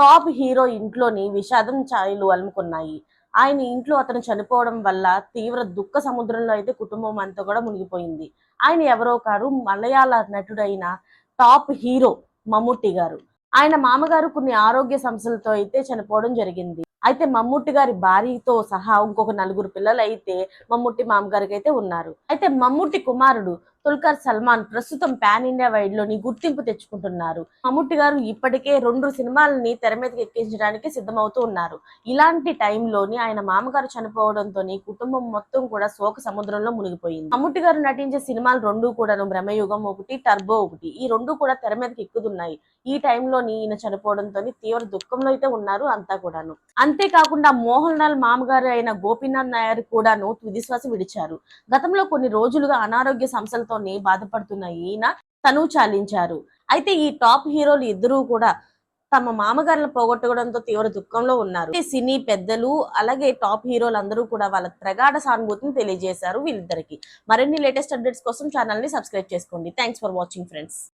Top hero ఇంట్లోని విషాదం ఛాయలు అలుముకున్నాయి. ఆయన ఇంట్లో అతను చనిపోవడం వల్ల తీవ్ర దుఃఖ సముద్రంలో అయితే కుటుంబం అంతా కూడా మునిగిపోయింది. ఆయన ఎవరో కారు మలయాళ నటుడైన టాప్ హీరో మమ్ముట్టి గారు. ఆయన మామగారు కొన్ని ఆరోగ్య సమస్యలతో అయితే చనిపోవడం జరిగింది. అయితే మమ్ముట్టి గారి భార్యతో సహా ఇంకొక నలుగురు పిల్లలు అయితే మమ్ముట్టి మామగారికి అయితే ఉన్నారు. అయితే మమ్ముట్టి కుమారుడు తుల్కర్ సల్మాన్ ప్రస్తుతం పాన్ ఇండియా వైడ్లోని గుర్తింపు తెచ్చుకుంటున్నారు. మమ్ముట్టి గారు ఇప్పటికే రెండు సినిమాలని తెర మీదకి ఎక్కించడానికి సిద్ధమవుతూ ఉన్నారు. ఇలాంటి టైంలోని ఆయన మామగారు చనిపోవడంతో కుటుంబం మొత్తం కూడా శోక సముద్రంలో మునిగిపోయింది. మమ్ముట్టి గారు నటించే సినిమాలు రెండు కూడాను బ్రహ్మయుగం ఒకటి టర్బో ఒకటి ఈ రెండు కూడా తెర మీదకి ఎక్కుతున్నాయి. ఈ టైంలోని ఈయన చనిపోవడంతో తీవ్ర దుఃఖంలో అయితే ఉన్నారు అంతా కూడాను. అంతేకాకుండా మోహన్ లాల్ మామగారు అయిన గోపీనాథ్ నాయర్ కూడాను తుదిశ్వాస విడిచారు. గతంలో కొన్ని రోజులుగా అనారోగ్య సమస్యలతోని బాధపడుతున్న ఈయన తను చాలించారు. అయితే ఈ టాప్ హీరోలు ఇద్దరూ కూడా తమ మామగారిని పోగొట్టుకోవడంతో తీవ్ర దుఃఖంలో ఉన్నారు. సినీ పెద్దలు అలాగే టాప్ హీరోలు అందరూ కూడా వాళ్ళ ప్రగాఢ సానుభూతిని తెలియజేశారు వీళ్ళిద్దరికి. మరిన్ని లేటెస్ట్ అప్డేట్స్ కోసం ఛానల్ని సబ్స్క్రైబ్ చేసుకోండి. Thanks for watching friends.